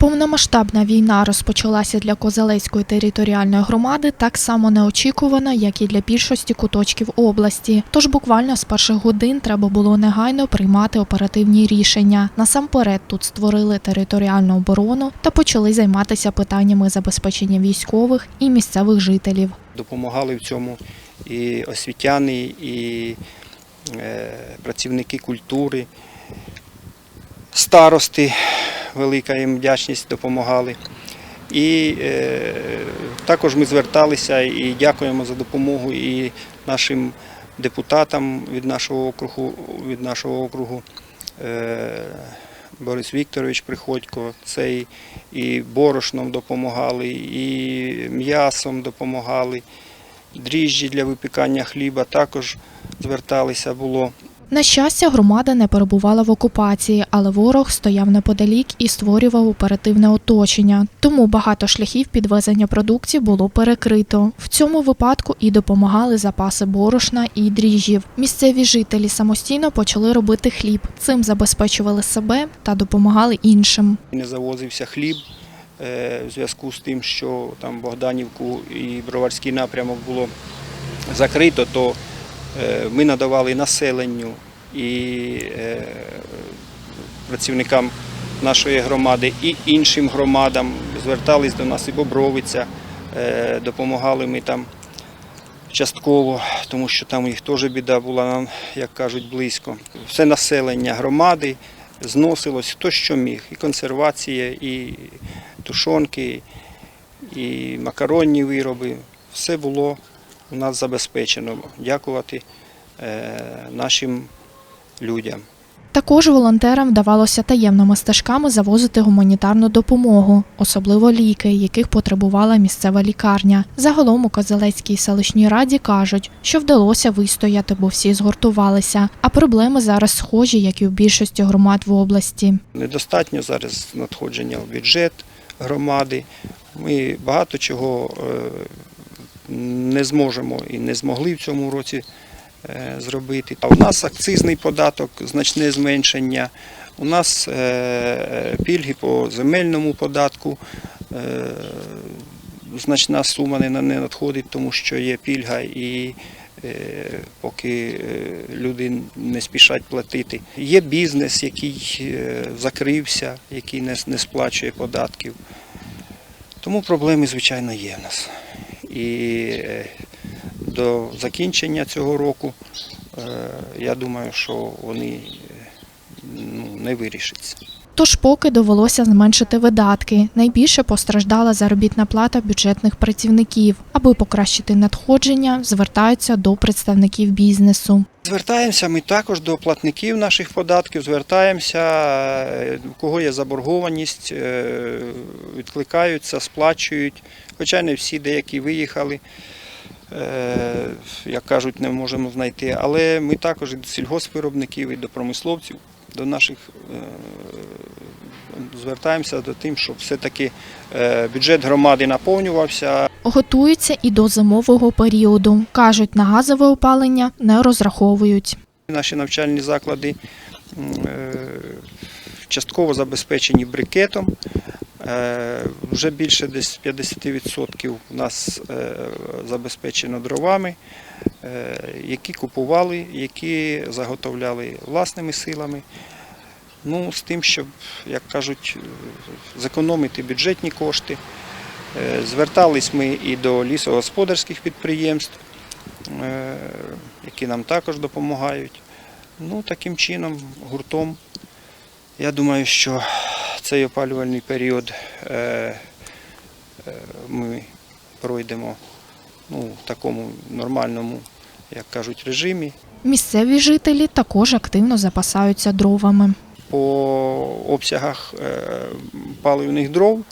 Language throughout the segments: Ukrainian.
Повномасштабна війна розпочалася для Козелецької територіальної громади так само неочікувано, як і для більшості куточків області. Тож буквально з перших годин треба було негайно приймати оперативні рішення. Насамперед тут створили територіальну оборону та почали займатися питаннями забезпечення військових і місцевих жителів. Допомагали в цьому і освітяни, і е, працівники культури, старости, велика їм вдячність допомагали. І е, також ми зверталися і дякуємо за допомогу і нашим депутатам від нашого округу, від нашого округу. Е, Борис Вікторович Приходько, це і, і борошном допомагали, і м'ясом допомагали, дріжджі для випікання хліба також зверталися було. На щастя, громада не перебувала в окупації, але ворог стояв неподалік і створював оперативне оточення. Тому багато шляхів підвезення продуктів було перекрито. В цьому випадку і допомагали запаси борошна і дріжджів. Місцеві жителі самостійно почали робити хліб. Цим забезпечували себе та допомагали іншим. Не завозився хліб е, в зв'язку з тим, що там Богданівку і Броварський напрямок було закрито, то ми надавали населенню і е, працівникам нашої громади і іншим громадам. Звертались до нас і Бобровиця, е, допомагали ми там частково, тому що там їх теж біда була, нам, як кажуть, близько. Все населення громади зносилось хто що міг. І консервація, і тушонки, і макаронні вироби. Все було у нас забезпечено. Дякувати е, нашим людям. Також волонтерам вдавалося таємними стежками завозити гуманітарну допомогу, особливо ліки, яких потребувала місцева лікарня. Загалом у Козелецькій селищній раді кажуть, що вдалося вистояти, бо всі згуртувалися. А проблеми зараз схожі, як і в більшості громад в області. Недостатньо зараз надходження в бюджет громади. Ми багато чого е, не зможемо і не змогли в цьому році е, зробити. А у нас акцизний податок, значне зменшення. У нас е, пільги по земельному податку. е, Значна сума не надходить, тому що є пільга і поки люди не спішать платити. Є бізнес, який закрився, який не сплачує податків. Тому проблеми, звичайно, є в нас. І е, до закінчення цього року е, я думаю, що вони е, ну, не вирішаться. Тож поки довелося зменшити видатки. Найбільше постраждала заробітна плата бюджетних працівників. Аби покращити надходження, звертаються до представників бізнесу. Звертаємося ми також до платників наших податків, звертаємося, у кого є заборгованість, відкликаються, сплачують. Хоча не всі, деякі виїхали, е, як кажуть, не можемо знайти. Але ми також і до сільгоспвиробників, і до промисловців, до наших е, звертаємося до тим, щоб все-таки е, бюджет громади наповнювався, Готуються і до зимового періоду. Кажуть, на газове опалення не розраховують. Наші навчальні заклади частково забезпечені брикетом. Е, Вже більше десь 50% у нас е, забезпечено дровами, е, які купували, які заготовляли власними силами. Ну, з тим, щоб, як кажуть, зекономити бюджетні кошти. Звертались ми і до лісогосподарських підприємств, які нам також допомагають. Ну, таким чином, гуртом, я думаю, що цей опалювальний період е, е, ми пройдемо ну, в такому нормальному, як кажуть, режимі. Місцеві жителі також активно запасаються дровами. По обсягах е, паливних дров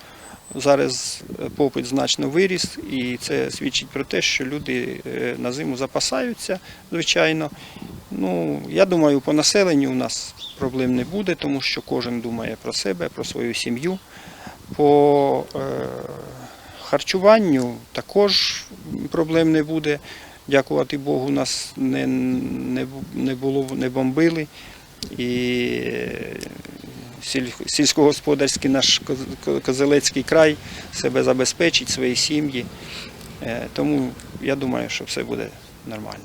зараз попит значно виріс, і це свідчить про те, що люди е, на зиму запасаються, звичайно. Ну, я думаю, по населенню у нас проблем не буде, тому що кожен думає про себе, про свою сім'ю. По е, харчуванню також проблем не буде. Дякувати Богу, нас не, не, не було, не бомбили. І е, сільськогосподарський наш Коз- Козелецький край себе забезпечить, свої сім'ї. Е, Тому я думаю, що все буде нормально.